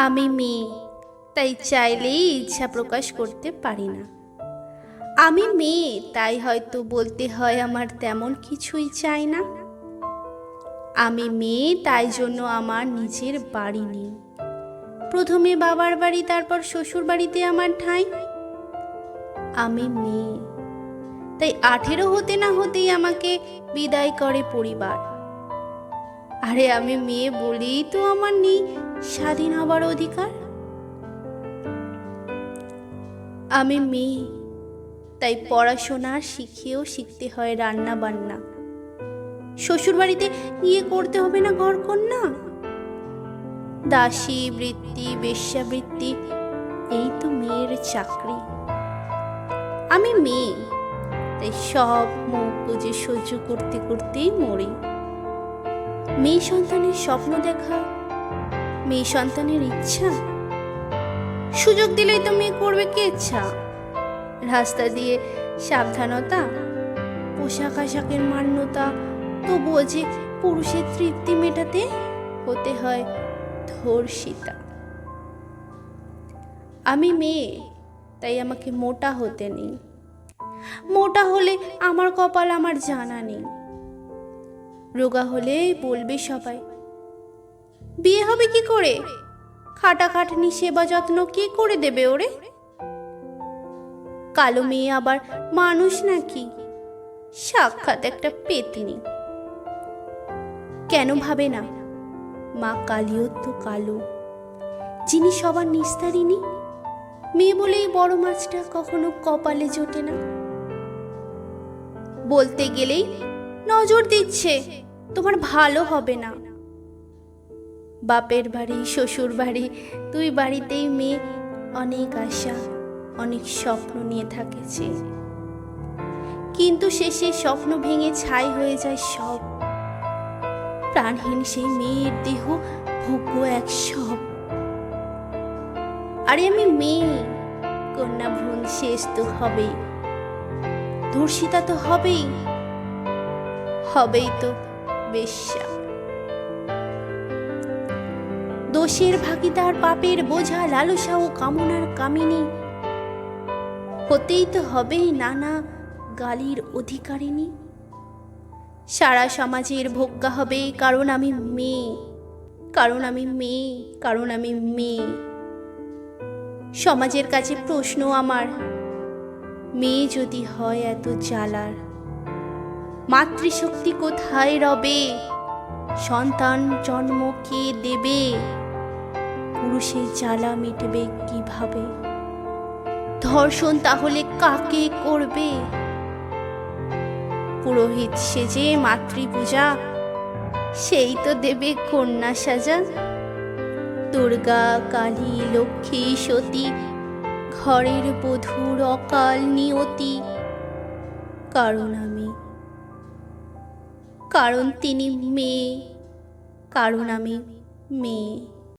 আমি মেয়ে, তাই চাইলেই ইচ্ছা প্রকাশ করতে পারি না। আমি মেয়ে, তাই হয়তো বলতে হয় আমার তেমন কিছুই চাই না। আমি মেয়ে, তাই জন্য আমার নিজের বাড়ি নেই। প্রথমে বাবার বাড়ি, তারপর শ্বশুর বাড়িতে আমার ঠাঁই। আমি মেয়ে, তাই আঠেরো হতে না হতেই আমাকে বিদায় করে পরিবার। আরে আমি মেয়ে বলেই তো আমার নেই স্বাধীন হবার অধিকার। আমি মেয়ে, তাই পড়াশোনা শিখেও শিখতে হয় রান্না বান্না। শ্বশুর বাড়িতে গিয়ে করতে হবে না ঘর কন্যা দাসী বৃত্তি বেশ্যাবৃত্তি এই তো মেয়ের চাকরি। আমি মেয়ে, তাই সব মুখ বুঝে সহ্য করতে করতেই মরি। মেয়ে সন্তানের স্বপ্ন দেখা, মেয়ে সন্তানের ইচ্ছা। সুযোগ দিলেই তো মেয়ে করবে কে ইচ্ছা? রাস্তা দিয়ে সাবধানতা, পোশাক আশাকের মান্যতা, তবুও যে পুরুষের তৃপ্তি মেটাতে হতে হয় ধর্ষিতা। আমি মেয়ে, তাই আমাকে মোটা হতে নেই। মোটা হলে আমার কপাল আমার জানা নেই। রোগা হলে বলবে সবাই। বিয়ে হবে কি করে? খাটাখাটনি সেবা যত্ন কে করে দেবে ওরে? কালো মেয়ে আবার মানুষ নাকি? সাক্ষাৎ একটা পেতনি। কেন ভাবে না? মা কালিও তো কালো। যিনি সবার নিস্তারিণী, মেয়ে বলেই বড় মাছটা কখনো কপালে জোটে না। বলতে গেলেই নজর দিচ্ছে, তোমার ভালো হবে না। বাপের বাড়ি, শ্বশুর বাড়ি, দুই বাড়িতেই মেয়ে অনেক আশা, অনেক স্বপ্ন নিয়ে থাকেছে। কিন্তু শেষে স্বপ্ন ভেঙে ছাই হয়ে যায় সব। প্রাণহীন সেই মেয়ের দেহ ভোগ্য এক সব। আরে আমি মেয়ে কন্যা ভ্রূণ শেষ তো হবেই, ধর্ষিতা তো হবেই। হবেই তো বেশ্যা দোষের ভাগিদার পাপের বোঝা লালসা ও কামনার কামিনী। হতেই তো হবেই নানা গালির অধিকারিণী। সারা সমাজের ভোগ্যা হবে কারণ আমি মেয়ে, কারণ আমি মেয়ে, কারণ আমি মেয়ে। সমাজের কাছে প্রশ্ন আমার, মেয়ে যদি হয় এত জ্বালার মাতৃশক্তি কোথায় রবে? সন্তান জন্ম কে দেবে? পুরুষের জ্বালা মিটবে কীভাবে? ধর্ষণ তাহলে কাকে করবে? পুরোহিত সেজে মাতৃপূজা, সেই তো দেবে কন্যা সাজা। দুর্গা, কালী, লক্ষ্মী, সতী, ঘরের বধূর অকাল নিয়তি। কারণ আমি কারণ তিনি মেয়ে কারণ আমি মেয়ে।